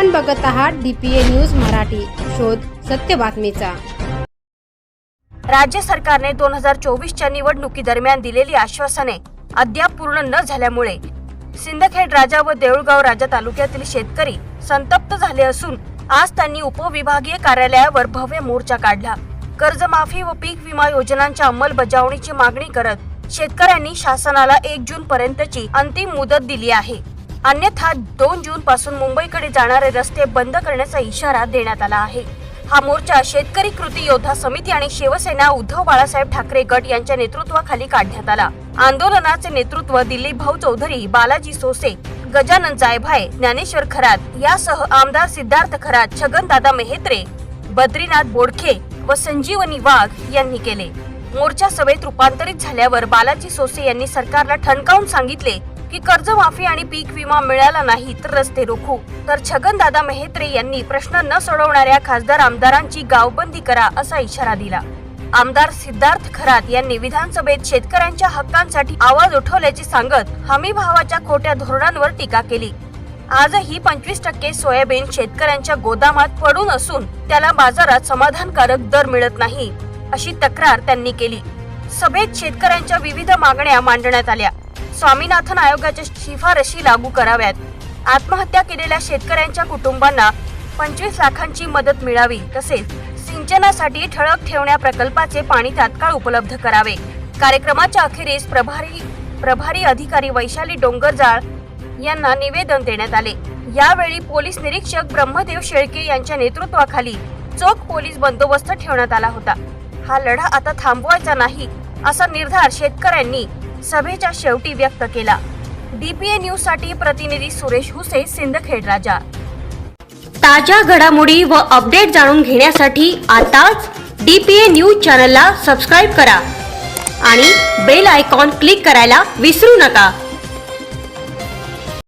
आपण बघत आहात डीपीए न्यूज मराठी. शोध सत्य बातमीचा. राज्य सरकारने दोन हजार चोवीसच्या निवडणुकीदरम्यान दिलेली आश्वासने अद्याप पूर्ण न झाल्यामुळे सिंदखेड राजा व देऊळगाव राजा तालुक्यातील शेतकरी संतप्त झाले असून आज त्यांनी उपविभागीय कार्यालयावर भव्य मोर्चा काढला. कर्जमाफी व पीक विमा योजनांच्या अंमलबजावणीची मागणी करत शेतकऱ्यांनी शासनाला एक जून पर्यंतची अंतिम मुदत दिली आहे. अन्यथा दोन जून पासून मुंबईकडे जाणारे रस्ते बंद करण्याचा इशारा देण्यात आला आहे. हा मोर्चा शेतकरी कृती योद्धा समिती आणि शिवसेना उद्धव बाळासाहेब ठाकरे गट यांच्या नेतृत्वाखाली काढण्यात आला. आंदोलनाचे नेतृत्व दिलीप भाऊ चौधरी बालाजी सोसे गजानन जायभाय ज्ञानेश्वर खरात यासह आमदार सिद्धार्थ खरात छगनदादा मेहेत्रे बद्रीनाथ बोडखे व संजीवनी वाघ यांनी केले. मोर्चा सभेत रूपांतरित झाल्यावर बालाजी सोसे यांनी सरकारला ठणकावून सांगितले की कर्जमाफी आणि पीक विमा मिळाला नाही तर रस्ते रोखू. तर छगनदादा मेहेत्रे यांनी प्रश्न न सोडवणाऱ्या खासदार आमदारांची गावबंदी करा असा इशारा दिला. आमदार सिद्धार्थ खरात यांनी विधानसभेत शेतकऱ्यांच्या हक्कांसाठी आवाज उठवल्याचे सांगत हमी भावाच्या खोट्या धोरणांवर टीका केली. आजही पंचवीस टक्के सोयाबीन शेतकऱ्यांच्या गोदामात पडून असून त्याला बाजारात समाधानकारक दर मिळत नाही अशी तक्रार त्यांनी केली. सभेत शेतकऱ्यांच्या विविध मागण्या मांडण्यात आल्या. स्वामीनाथन आयोगाच्या शिफारशी लागू कराव्यात. आत्महत्या केलेल्या शेतकऱ्यांच्या कुटुंबांना पंचवीस लाखांची मदत मिळावी तसेच सिंचनासाठी ठळक ठेवण्या प्रकल्पाचे पाणी तात्काळ उपलब्ध करावे. कार्यक्रमाच्या अखेरीस प्रभारी प्रभारी अधिकारी वैशाली डोंगरजाळ यांना निवेदन देण्यात आले. यावेळी पोलीस निरीक्षक ब्रह्मदेव शेळके यांच्या नेतृत्वाखाली चोख पोलीस बंदोबस्त ठेवण्यात आला होता. हा लढा आता थांबवायचा नाही असा निर्धार शेतकऱ्यांनी सभेच्या शेवटी व्यक्त केला. डीपीए न्यूजसाठी प्रतिनिधी सुरेश हुसे सिंदखेड राजा. ताज्या घडामोडी व अपडेट जाणून घेण्यासाठी आताच डीपीए न्यूज चॅनलला सबस्क्राईब करा. आणि बेल आयकॉन क्लिक करायला विसरू नका.